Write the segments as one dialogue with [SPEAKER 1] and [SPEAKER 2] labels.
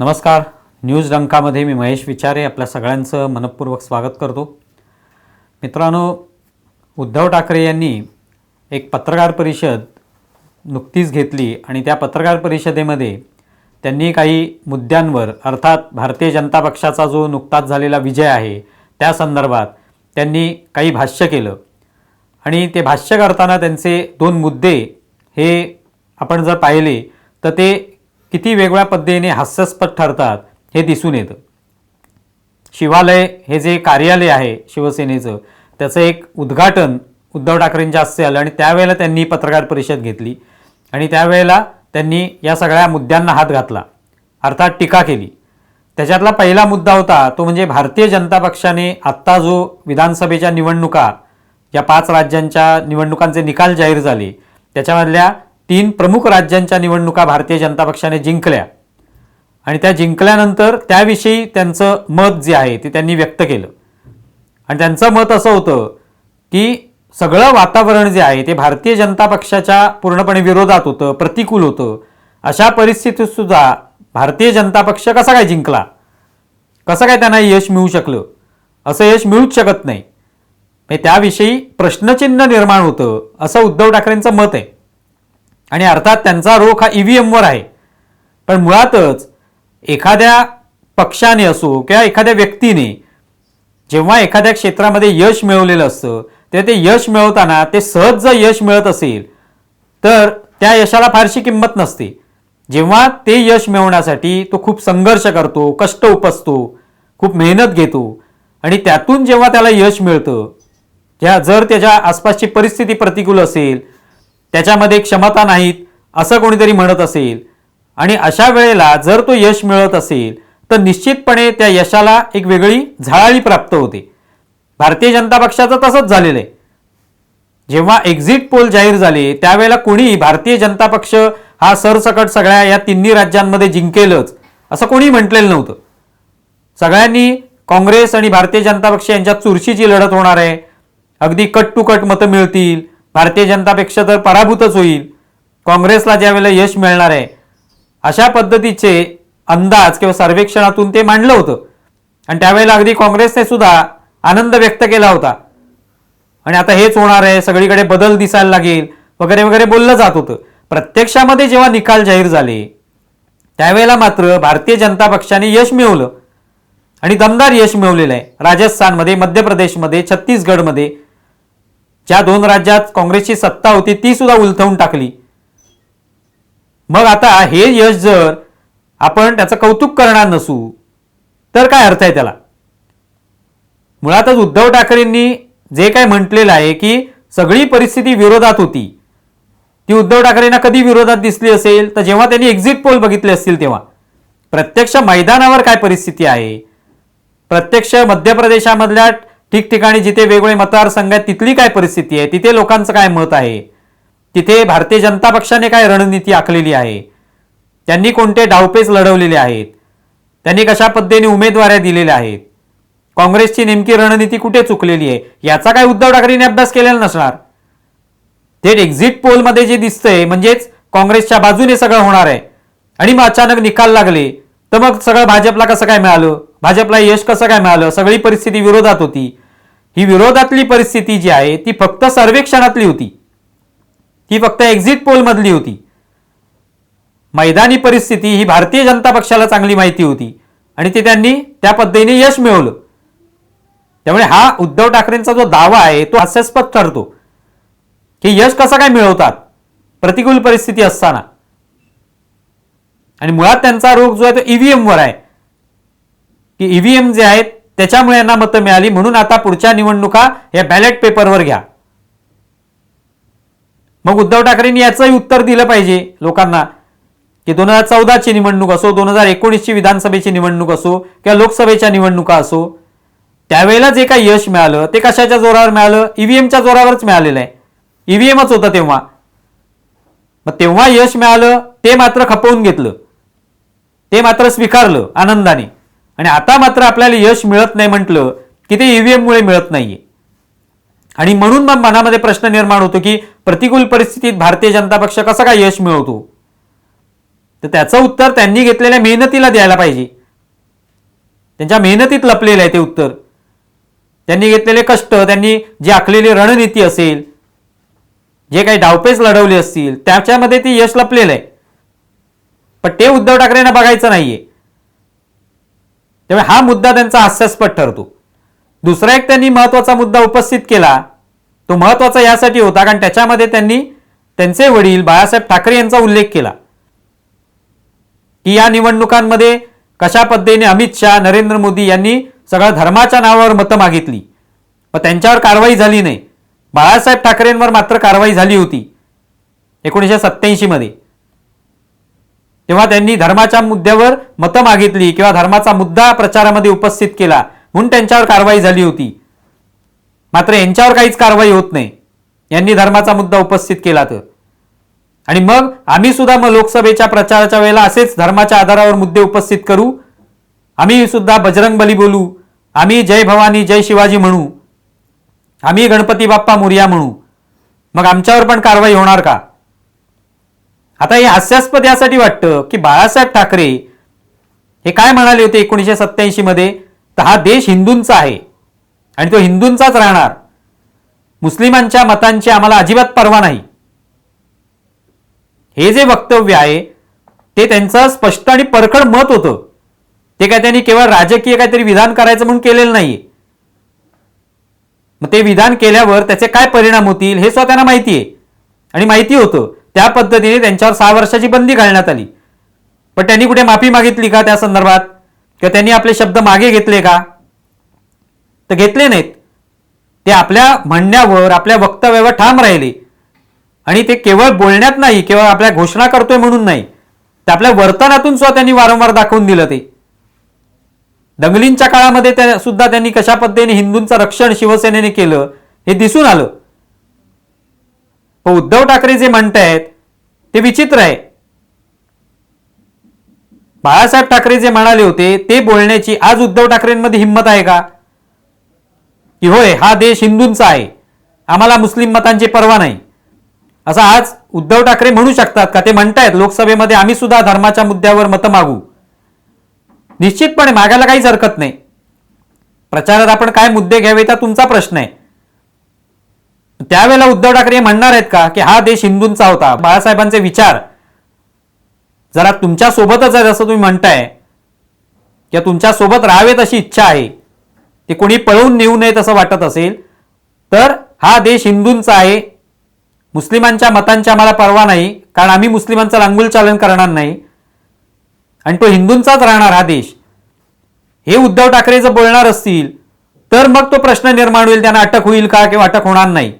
[SPEAKER 1] नमस्कार. न्यूज डंकामध्ये मी महेश विचारे आपल्या सगळ्यांचं मनपूर्वक स्वागत करतो. मित्रांनो उद्धव ठाकरे यांनी एक पत्रकार परिषद नुकतीच घेतली आणि त्या पत्रकार परिषदेमध्ये त्यांनी काही मुद्द्यांवर अर्थात भारतीय जनता पक्षाचा जो नुकताच झालेला विजय आहे त्या संदर्भात त्यांनी काही भाष्य केलं. आणि ते भाष्य करताना त्यांचे दोन मुद्दे हे आपण जर पाहिले तर ते किती वेगळ्या पद्धतीने हास्यास्पद ठरतात हे दिसून येतं. शिवालय हे जे कार्यालय आहे शिवसेनेचं त्याचं एक उद्घाटन उद्धव ठाकरेंच्या हस्ते आलं आणि त्यावेळेला त्यांनी पत्रकार परिषद घेतली आणि त्यावेळेला त्यांनी या सगळ्या मुद्द्यांना हात घातला अर्थात टीका केली. त्याच्यातला पहिला मुद्दा होता तो म्हणजे भारतीय जनता पक्षाने आत्ता जो विधानसभेच्या निवडणुका या पाच राज्यांच्या निवडणुकांचे निकाल जाहीर झाले त्याच्यामधल्या तीन प्रमुख राज्यांच्या निवडणुका भारतीय जनता पक्षाने जिंकल्या. आणि त्या जिंकल्यानंतर त्याविषयी त्यांचं मत जे आहे ते त्यांनी व्यक्त केलं. आणि त्यांचं मत असं होतं की सगळं वातावरण जे आहे ते भारतीय जनता पक्षाच्या पूर्णपणे विरोधात होतं प्रतिकूल होतं. अशा परिस्थितीत सुद्धा भारतीय जनता पक्ष कसा काय जिंकला? कसं काय त्यांना यश मिळू शकलं? असं यश मिळूच शकत नाही. म्हणजे त्याविषयी प्रश्नचिन्ह निर्माण होतं असं उद्धव ठाकरेंचं मत आहे. आणि अर्थात त्यांचा रोख हा ईव्हीएमवर आहे. पण मुळातच एखाद्या पक्षाने असो किंवा एखाद्या व्यक्तीने जेव्हा एखाद्या क्षेत्रामध्ये यश मिळवलेलं असतं तेव्हा ते यश मिळवताना ते सहज जर यश मिळत असेल तर त्या यशाला फारशी किंमत नसते. जेव्हा ते यश मिळवण्यासाठी तो खूप संघर्ष करतो कष्ट उपसतो खूप मेहनत घेतो आणि त्यातून जेव्हा त्याला यश मिळतं ज्या जर त्याच्या आसपासची परिस्थिती प्रतिकूल असेल त्याच्यामध्ये क्षमता नाहीत असं कोणीतरी म्हणत असेल. आणि अशा वेळेला जर तो यश मिळत असेल तर निश्चितपणे त्या यशाला एक वेगळी झळाळी प्राप्त होते. भारतीय जनता पक्षाचं तसंच झालेलं आहे. जेव्हा एक्झिट पोल जाहीर झाले त्यावेळेला कोणी भारतीय जनता पक्ष हा सरसकट सगळ्या या तिन्ही राज्यांमध्ये जिंकेलच असं कोणी म्हटलेलं नव्हतं. सगळ्यांनी काँग्रेस आणि भारतीय जनता पक्ष यांच्यात चुरशीची लढत होणार आहे. अगदी कट टू कट मतं मिळतील. भारतीय जनतापेक्षा तर पराभूतच होईल. काँग्रेसला ज्यावेळेला यश मिळणार आहे अशा पद्धतीचे अंदाज किंवा सर्वेक्षणातून ते मांडलं होतं. आणि त्यावेळेला अगदी काँग्रेसने सुद्धा आनंद व्यक्त केला होता. आणि आता हेच होणार आहे सगळीकडे बदल दिसायला लागेल वगैरे वगैरे बोललं जात होतं. प्रत्यक्षामध्ये जेव्हा निकाल जाहीर झाले त्यावेळेला मात्र भारतीय जनता पक्षाने यश मिळवलं. आणि दमदार यश मिळवलेलं आहे. राजस्थानमध्ये मध्य प्रदेशमध्ये छत्तीसगडमध्ये ज्या दोन राज्यात काँग्रेसची सत्ता होती ती सुद्धा उलथवून टाकली. मग आता हे यश जर आपण त्याचं कौतुक करणार नसू तर काय अर्थ आहे त्याला? मुळातच उद्धव ठाकरेंनी जे काय म्हटलेलं आहे की सगळी परिस्थिती विरोधात होती. ती उद्धव ठाकरेंना कधी विरोधात दिसली असेल? तर जेव्हा त्यांनी एक्झिट पोल बघितले असतील तेव्हा. प्रत्यक्ष मैदानावर काय परिस्थिती आहे? प्रत्यक्ष मध्य प्रदेशामधल्या ठिकठिकाणी जिथे वेगवेगळे मतदारसंघ आहेत तिथली काय परिस्थिती आहे? तिथे लोकांचं काय मत आहे? तिथे भारतीय जनता पक्षाने काय रणनीती आखलेली आहे? त्यांनी कोणते डावपेच लढवलेले आहेत? त्यांनी कशा पद्धतीने उमेदवाऱ्या दिलेल्या आहेत? काँग्रेसची नेमकी रणनीती कुठे चुकलेली आहे? याचा काय उद्धव ठाकरेंनी अभ्यास केलेला नसणार? थेट एक्झिट पोलमध्ये जे दिसतंय म्हणजेच काँग्रेसच्या बाजूने सगळं होणार आहे. आणि मग अचानक निकाल लागले तर मग सगळं भाजपला कसं काय मिळालं? भाजपला यश कसं काय मिळालं? सगळी परिस्थिती विरोधात होती. ही विरोधातली परिस्थिती जी आहे ती फक्त सर्वेक्षणातली होती. ही फक्त एक्झिट पोलमधली होती. मैदानी परिस्थिती ही भारतीय जनता पक्षाला चांगली माहिती होती आणि ते त्यांनी त्या पद्धतीने यश मिळवलं. त्यामुळे हा उद्धव ठाकरेंचा जो दावा आहे तो हास्यास्पद ठरतो. की यश कसं काय मिळवतात? प्रतिकूल परिस्थिती असताना. आणि मुळात त्यांचा रोग जो आहे तो ईव्हीएमवर आहे. की ईव्हीएम जे आहेत त्याच्यामुळे यांना मतं मिळाली. म्हणून आता पुढच्या निवडणुका या बॅलेट पेपरवर घ्या. मग उद्धव ठाकरेंनी याचंही उत्तर दिलं पाहिजे लोकांना की दोन हजार चौदाची निवडणूक असो दोन हजार एकोणीसची विधानसभेची निवडणूक असो किंवा लोकसभेच्या निवडणुका असो त्यावेळेला जे काही यश मिळालं ते कशाच्या जोरावर मिळालं? ईव्हीएमच्या जोरावरच मिळालेलं आहे. ईव्हीएमच होतं तेव्हा. मग तेव्हा यश मिळालं ते मात्र खपवून घेतलं. ते मात्र स्वीकारलं आनंदाने. आणि आता मात्र आपल्याला यश मिळत नाही म्हटलं की ते ईव्हीएममुळे मिळत नाहीये. आणि म्हणून मग मनामध्ये प्रश्न निर्माण होतो की प्रतिकूल परिस्थितीत भारतीय जनता पक्ष कसा काय यश मिळवतो? तर त्याचं उत्तर त्यांनी घेतलेल्या मेहनतीला द्यायला पाहिजे. त्यांच्या मेहनतीत लपलेलं आहे ते उत्तर. त्यांनी घेतलेले कष्ट त्यांनी जी आखलेली रणनीती असेल जे काही डावपेच लढवले असतील त्याच्यामध्ये ती यश लपलेलं आहे. पण ते उद्धव ठाकरेंना बघायचं नाहीये. त्यामुळे हा मुद्दा त्यांचा हास्यास्पद ठरतो. दुसरा एक त्यांनी महत्त्वाचा मुद्दा उपस्थित केला. तो महत्त्वाचा यासाठी होता कारण त्याच्यामध्ये त्यांनी त्यांचे वडील बाळासाहेब ठाकरे यांचा उल्लेख केला. की या निवडणुकांमध्ये कशा पद्धतीने अमित शहा नरेंद्र मोदी यांनी सगळ्या धर्माच्या नावावर मतं मागितली. मग त्यांच्यावर कारवाई झाली नाही. बाळासाहेब ठाकरेंवर मात्र कारवाई झाली होती. एकोणीसशे सत्याऐंशी मध्ये तेव्हा त्यांनी धर्माच्या मुद्द्यावर मतं मागितली किंवा धर्माचा मुद्दा प्रचारामध्ये उपस्थित केला म्हणून त्यांच्यावर कारवाई झाली होती. मात्र यांच्यावर काहीच कारवाई होत नाही. यांनी धर्माचा मुद्दा उपस्थित केला तर. आणि मग आम्ही सुद्धा मग लोकसभेच्या प्रचाराच्या वेळेला असेच धर्माच्या आधारावर मुद्दे उपस्थित करू. आम्ही सुद्धा बजरंग बली बोलू. आम्ही जय भवानी जय शिवाजी म्हणू. आम्ही गणपती बाप्पा मोर्या म्हणू. मग आमच्यावर पण कारवाई होणार का? आता हे हास्यास्पद यासाठी वाटतं की बाळासाहेब ठाकरे हे काय म्हणाले होते एकोणीसशे सत्याऐंशी मध्ये? तर हा देश हिंदूंचा आहे. आणि तो हिंदूंचाच राहणार. मुस्लिमांच्या मतांची आम्हाला अजिबात पर्वा नाही. हे जे वक्तव्य आहे ते त्यांचं स्पष्ट आणि परखड मत होतं. ते काय त्यांनी केवळ राजकीय काहीतरी विधान करायचं म्हणून केलेलं नाही मग ते विधान केल्यावर त्याचे काय परिणाम होतील हे सुद्धा त्यांना माहिती आहे आणि माहिती होतं. त्या पद्धतीने त्यांच्यावर सहा वर्षाची बंदी घालण्यात आली. पण त्यांनी कुठे माफी मागितली का त्या संदर्भात? किंवा त्यांनी आपले शब्द मागे घेतले का? तर घेतले नाहीत. ते आपल्या म्हणण्यावर आपल्या वक्तव्यावर ठाम राहिले. आणि ते केवळ बोलण्यात नाही केवळ आपल्या घोषणा करतोय म्हणून नाही. तर आपल्या वर्तनातून सुद्धा त्यांनी वारंवार दाखवून दिलं ते. दंगलींच्या काळामध्ये त्या सुद्धा त्यांनी कशा पद्धतीने हिंदूंचं रक्षण शिवसेनेने केलं हे दिसून आलं. पण उद्धव ठाकरे जे म्हणतायत ते विचित्र आहे. बाळासाहेब ठाकरे जे म्हणाले होते ते बोलण्याची आज उद्धव ठाकरेंमध्ये हिंमत आहे का? की होय हा देश हिंदूंचा आहे. आम्हाला मुस्लिम मतांची पर्वा नाही. असं आज उद्धव ठाकरे म्हणू शकतात का? ते म्हणतायत लोकसभेमध्ये आम्ही सुद्धा धर्माच्या मुद्द्यावर मतं मागू. निश्चितपणे मागायला काहीच हरकत नाही. प्रचारात आपण काय मुद्दे घ्यावे तर तुमचा प्रश्न आहे. त्यावेळेला उद्धव ठाकरे म्हणणार आहेत का की हा देश हिंदूंचा होता? बाळासाहेबांचे विचार. जरा तुमच्या सोबतच आहे जसं तुम्ही म्हणताय. किंवा तुमच्यासोबत राहावेत अशी इच्छा आहे. ते कोणी पळवून नेऊ नयेत असं वाटत असेल. तर हा देश हिंदूंचा आहे. मुस्लिमांच्या मतांची आम्हाला परवा नाही. कारण आम्ही मुस्लिमांचं रांगूल चालन करणार नाही. आणि तो हिंदूंचाच राहणार हा देश. हे उद्धव ठाकरे जर बोलणार असतील तर मग तो प्रश्न निर्माण होईल. त्यांना अटक होईल का किंवा अटक होणार नाही.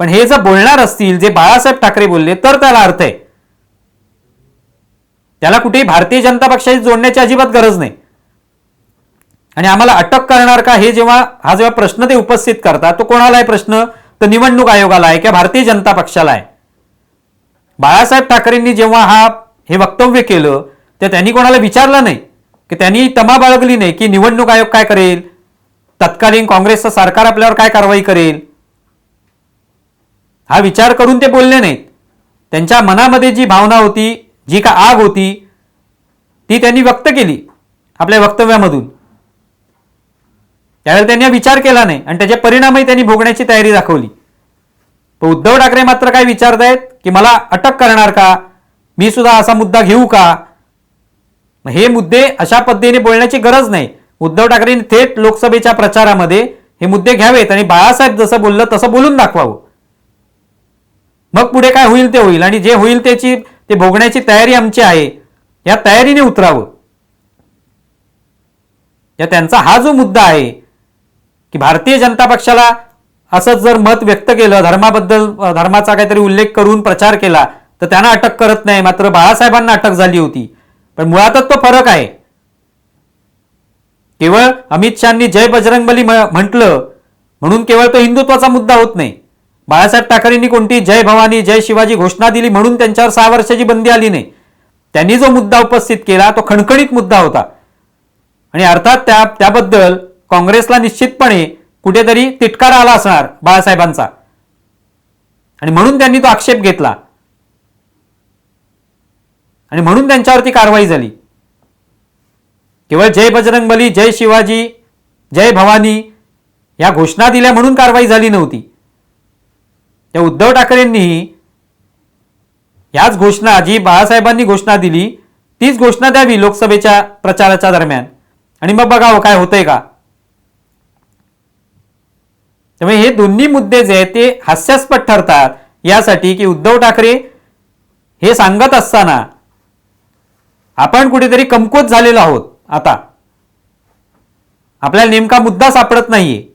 [SPEAKER 1] पण हे जर बोलणार असतील जे बाळासाहेब ठाकरे बोलले तर त्याला अर्थ आहे. त्याला कुठेही भारतीय जनता पक्षाशी जोडण्याची अजिबात गरज नाही. आणि आम्हाला अटक करणार का हे जेव्हा हा जेव्हा प्रश्न ते उपस्थित करतात तो कोणाला आहे प्रश्न? तर निवडणूक आयोगाला आहे किंवा भारतीय जनता पक्षाला आहे. बाळासाहेब ठाकरेंनी जेव्हा हा हे वक्तव्य केलं तर त्यांनी कोणाला विचारलं नाही की त्यांनी तमा बाळगली नाही की निवडणूक आयोग काय करेल? तत्कालीन काँग्रेसचं सरकार आपल्यावर काय कारवाई करेल? हा विचार करून ते बोलले नाहीत. त्यांच्या मनामध्ये जी भावना होती जी का आग होती ती त्यांनी व्यक्त केली आपल्या वक्तव्यामधून. त्यावेळेला त्यांनी विचार केला नाही आणि त्याचे परिणामही त्यांनी भोगण्याची तयारी दाखवली. पण उद्धव ठाकरे मात्र काय विचारतायत की मला अटक करणार का? मी सुद्धा असा मुद्दा घेऊ का? हे मुद्दे अशा पद्धतीने बोलण्याची गरज नाही. उद्धव ठाकरेंनी थेट लोकसभेच्या प्रचारामध्ये हे मुद्दे घ्यावेत आणि बाळासाहेब जसं बोललं तसं बोलून दाखवावं. मग पुढे काय होईल ते होईल. आणि जे होईल त्याची ते भोगण्याची तयारी आमची आहे. या तयारीने उतरावं. या त्यांचा हा जो मुद्दा आहे की भारतीय जनता पक्षाला असंच जर मत व्यक्त केलं धर्माबद्दल धर्माचा काहीतरी उल्लेख करून प्रचार केला तर त्यांना अटक करत नाही. मात्र बाळासाहेबांना अटक झाली होती. पण मुळातच तो फरक आहे. केवळ अमित शहानी जय बजरंगबली म्हटलं म्हणून केवळ तो हिंदुत्वाचा मुद्दा होत नाही. बाळासाहेब ठाकरेंनी कोणती जय भवानी जय शिवाजी घोषणा दिली म्हणून त्यांच्यावर सहा वर्षाची बंदी आली नाही. त्यांनी जो मुद्दा उपस्थित केला तो खणखणीत मुद्दा होता. आणि अर्थात त्या त्याबद्दल काँग्रेसला निश्चितपणे कुठेतरी तिटकारा आला असणार बाळासाहेबांचा. आणि म्हणून त्यांनी तो आक्षेप घेतला. आणि म्हणून त्यांच्यावरती कारवाई झाली. केवळ जय बजरंगबली जय शिवाजी जय भवानी या घोषणा दिल्या म्हणून कारवाई झाली नव्हती. त्या उद्धव ठाकरेंनी याच घोषणा जी बाळासाहेबांनी घोषणा दिली तीच घोषणा द्यावी लोकसभेच्या प्रचाराच्या दरम्यान. आणि मग बघावं हो, काय होतंय का? त्यामुळे हे दोन्ही मुद्दे जे आहेत ते हास्यास्पद ठरतात. यासाठी की उद्धव ठाकरे हे सांगत असताना आपण कुठेतरी कमकुवत झालेलो आहोत आता. आपल्याला नेमका मुद्दा सापडत नाहीये.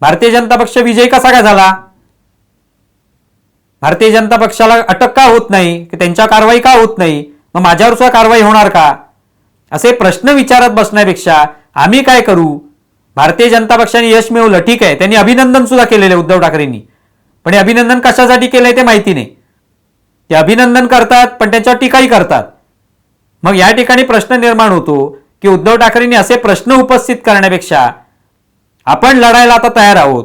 [SPEAKER 1] भारतीय जनता पक्ष विजयी कसा काय झाला? भारतीय जनता पक्षाला अटक का होत नाही? की त्यांच्या कारवाई का होत नाही? मग माझ्यावर सुद्धा कारवाई होणार का? असे प्रश्न विचारत बसण्यापेक्षा आम्ही काय करू? भारतीय जनता पक्षाने यश मिळवलं ठीक आहे. त्यांनी अभिनंदन सुद्धा केलेलं आहे उद्धव ठाकरेंनी. पण हे अभिनंदन कशासाठी केलंय ते माहिती नाही. ते अभिनंदन करतात पण त्यांच्यावर टीकाही करतात. मग या ठिकाणी प्रश्न निर्माण होतो की उद्धव ठाकरेंनी असे प्रश्न उपस्थित करण्यापेक्षा आपण लढायला आता तयार आहोत.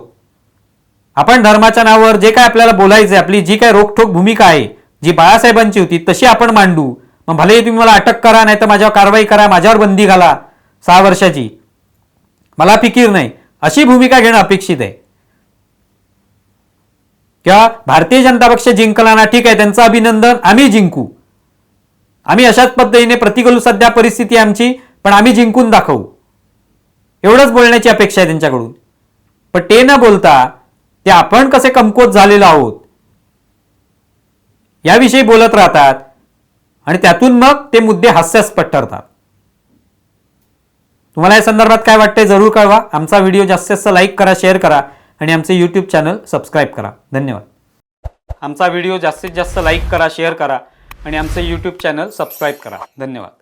[SPEAKER 1] आपण धर्माच्या नावावर जे काय आपल्याला बोलायचं आपली जी काय रोखठोक भूमिका आहे जी बाळासाहेबांची होती तशी आपण मांडू. मग भले तुम्ही मला अटक करा नाही तर माझ्यावर कारवाई करा माझ्यावर बंदी घाला सहा वर्षाची. मला फिकीर नाही. अशी भूमिका घेणं अपेक्षित आहे. किंवा भारतीय जनता पक्ष जिंकला ना ठीक आहे त्यांचं अभिनंदन आम्ही जिंकू. आम्ही अशाच पद्धतीने प्रतिकूल सध्या परिस्थिती आमची पण आम्ही जिंकून दाखवू. एवढंच बोलण्याची अपेक्षा आहे त्यांच्याकडून. पण ते न बोलता ते आपण कसे कमकोत झालेलो आहोत? याविषयी बोलत राहतात आणि त्यातून मग ते मुद्दे हास्यास्पद ठरतात. तुम्हाला या संदर्भात काय वाटतंय जरूर कळवा. आमचा व्हिडिओ जास्तीत जास्त लाईक करा शेअर करा आणि आमचे यूट्यूब चॅनल सबस्क्राईब करा. धन्यवाद. आमचा व्हिडिओ जास्तीत जास्त लाईक करा शेअर करा आणि आमचे यूट्यूब चॅनल सबस्क्राईब करा. धन्यवाद.